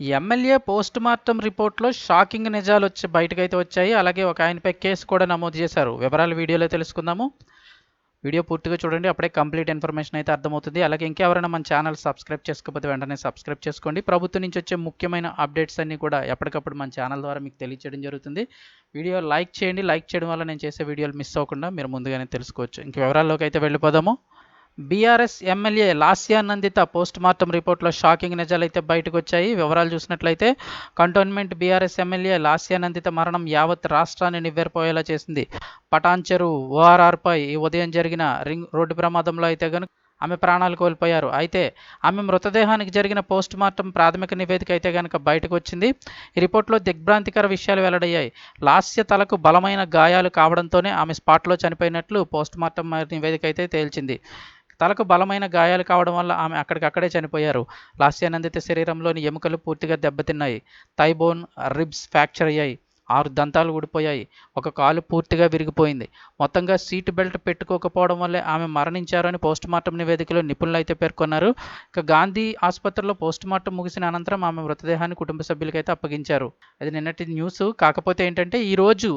MLA post mortem రిపోర్ట్లో shocking నిజాలు వచ్చి బయటకైతే వచ్చాయి. అలాగే ఒక ఆయనపై కేసు కూడా నమోదు చేశారు. వివరాలు వీడియోలో తెలుసుకుందాము. వీడియో పూర్తిగా చూడండి. అప్పుడే కంప్లీట్ ఇన్ఫర్మేషన్ అయితే అర్థమవుతుంది. అలాగే ఇంకెవరైనా మన ఛానల్ సబ్స్క్రైబ్ చేసుకోకపోతే వెంటనే సబ్స్క్రైబ్ చేసుకోండి. ప్రభుత్వం నుంచి వచ్చే ముఖ్యమైన అప్డేట్స్ అన్నీ కూడా ఎప్పటికప్పుడు మన ఛానల్ ద్వారా మీకు తెలియచేయడం జరుగుతుంది. వీడియో లైక్ చేయండి. లైక్ చేయడం వల్ల నేను చేసే వీడియోలు మిస్ అవ్వకుండా మీరు ముందుగానే తెలుసుకోవచ్చు. ఇంక వివరాల్లోకి అయితే వెళ్ళిపోదాము. BRS MLA Lasya Nanditha post mortem రిపోర్ట్లో షాకింగ్ నిజాలు అయితే బయటకు వచ్చాయి వివరాలు చూసినట్లయితే కంటోన్మెంట్ బీఆర్ఎస్ ఎమ్మెల్యే లాస్యా నందిత మరణం యావత్ రాష్ట్రాన్ని నివ్వెరపోయేలా చేసింది. పటాన్చెరు ఓఆర్ఆర్పై ఈ ఉదయం జరిగిన రింగ్ రోడ్డు ప్రమాదంలో అయితే కనుక ఆమె ప్రాణాలు కోల్పోయారు. అయితే ఆమె మృతదేహానికి జరిగిన పోస్ట్ మార్టం ప్రాథమిక నివేదిక అయితే కనుక బయటకు వచ్చింది ఈ రిపోర్ట్లో దిగ్భ్రాంతికర విషయాలు వెల్లడయ్యాయి. లాస్య తలకు బలమైన గాయాలు కావడంతోనే ఆమె స్పాట్లో చనిపోయినట్లు పోస్ట్ మార్టం నివేదిక అయితే తేల్చింది. తలకు బలమైన గాయాలు కావడం వల్ల ఆమె అక్కడికక్కడే చనిపోయారు. లాస్యానందిత శరీరంలోని ఎముకలు పూర్తిగా దెబ్బతిన్నాయి. థైబోన్ రిబ్స్ ఫ్రాక్చర్ అయ్యాయి. ఆరు దంతాలు ఊడిపోయాయి. ఒక కాలు పూర్తిగా విరిగిపోయింది. మొత్తంగా సీట్ బెల్ట్ పెట్టుకోకపోవడం వల్లే ఆమె మరణించారని పోస్టుమార్టం నివేదికలో నిపుణులు అయితే పేర్కొన్నారు. ఇక గాంధీ ఆసుపత్రిలో పోస్టుమార్టం ముగిసిన అనంతరం ఆమె మృతదేహాన్ని కుటుంబ సభ్యులకైతే అప్పగించారు. అది నిన్నటి న్యూస్. కాకపోతే ఏంటంటే ఈరోజు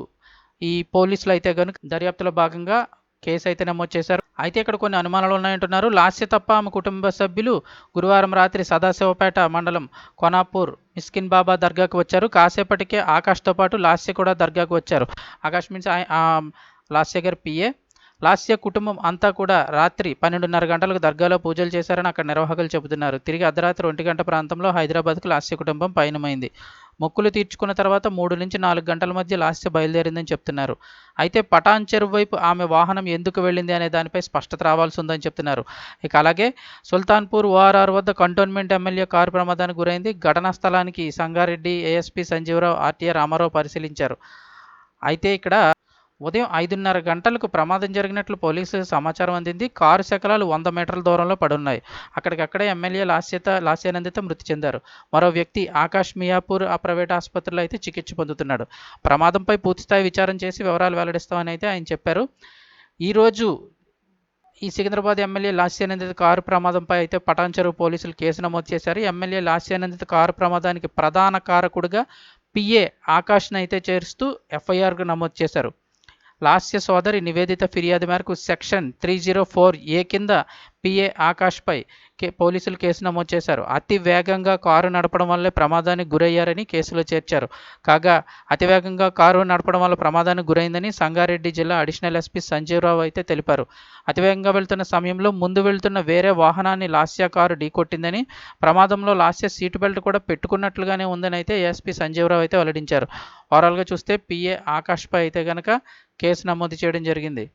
ఈ పోలీసులు అయితే కనుక దర్యాప్తులో భాగంగా కేసు అయితే నమోదు చేశారు. అయితే ఇక్కడ కొన్ని అనుమానాలు ఉన్నాయంటున్నారు. లాస్య తప్ప ఆమె కుటుంబ సభ్యులు గురువారం రాత్రి సదాశివపేట మండలం కొనాపూర్ మిస్కిన్ బాబా దర్గాకు వచ్చారు. కాసేపటికే ఆకాష్తో పాటు లాస్య కూడా దర్గాకు వచ్చారు. ఆకాష్ మీన్స్ లాస్య గారి పిఏ లాస్య కుటుంబం అంతా కూడా రాత్రి పన్నెండున్నర గంటలకు దర్గాలో పూజలు చేశారని అక్కడ నిర్వాహకులు చెబుతున్నారు. తిరిగి అర్ధరాత్రి ఒంటి గంట ప్రాంతంలో హైదరాబాద్కు లాస్య కుటుంబం పయనమైంది. మొక్కులు తీర్చుకున్న తర్వాత మూడు నుంచి నాలుగు గంటల మధ్య లాస్య బయలుదేరిందని చెప్తున్నారు. అయితే పటాన్ చెరువు వైపు ఆమె వాహనం ఎందుకు వెళ్ళింది అనే దానిపై స్పష్టత రావాల్సి ఉందని చెప్తున్నారు. ఇక అలాగే సుల్తాన్పూర్ ఓఆర్ఆర్ వద్ద కంటోన్మెంట్ ఎమ్మెల్యే కారు ప్రమాదానికి గురైంది. ఘటనా స్థలానికి సంగారెడ్డి ఏఎస్పీ సంజీవరావు ఆర్టీఆర్ రామారావు పరిశీలించారు. అయితే ఇక్కడ ఉదయం ఐదున్నర గంటలకు ప్రమాదం జరిగినట్లు పోలీసులు సమాచారం అందింది. కారు శకలాలు వంద మీటర్ల దూరంలో పడున్నాయి. అక్కడికక్కడే ఎమ్మెల్యే లాస్యత లాస్యానందిత మృతి చెందారు. మరో వ్యక్తి ఆకాష్ మియాపూర్ ఆ ప్రైవేట్ ఆసుపత్రిలో అయితే చికిత్స పొందుతున్నాడు. ప్రమాదంపై పూర్తిస్థాయి విచారం చేసి వివరాలు వెల్లడిస్తామని అయితే ఆయన చెప్పారు. ఈరోజు ఈ సికింద్రాబాద్ ఎమ్మెల్యే లాస్యానందిత కారు ప్రమాదంపై అయితే పటాన్చెరువు పోలీసులు కేసు నమోదు చేశారు. ఎమ్మెల్యే లాస్యానందిత కారు ప్రమాదానికి ప్రధాన కారకుడిగా పిఏ ఆకాష్ను అయితే చేరుస్తూ ఎఫ్ఐఆర్కు నమోదు చేశారు. లాస్య సోదరి నివేదిత ఫిర్యాదు మేరకు section three zero four A కింద పిఏ ఆకాష్పై కే పోలీసులు కేసు నమోదు చేశారు. అతి వేగంగా కారు నడపడం వల్లే ప్రమాదానికి గురయ్యారని కేసులో చేర్చారు. కాగా అతివేగంగా కారు నడపడం వల్ల ప్రమాదానికి గురైందని సంగారెడ్డి జిల్లా అడిషనల్ ఎస్పీ సంజీవరావు అయితే తెలిపారు. అతివేగంగా వెళ్తున్న సమయంలో ముందు వెళ్తున్న వేరే వాహనాన్ని లాస్య కారు ఢీకొట్టిందని ప్రమాదంలో లాస్య సీటు బెల్ట్ కూడా పెట్టుకున్నట్లుగానే ఉందని అయితే ఎస్పీ సంజీవరావు అయితే వెల్లడించారు. ఓవరాల్గా చూస్తే పిఏ ఆకాష్పై అయితే కనుక కేసు నమోదు చేయడం జరిగింది.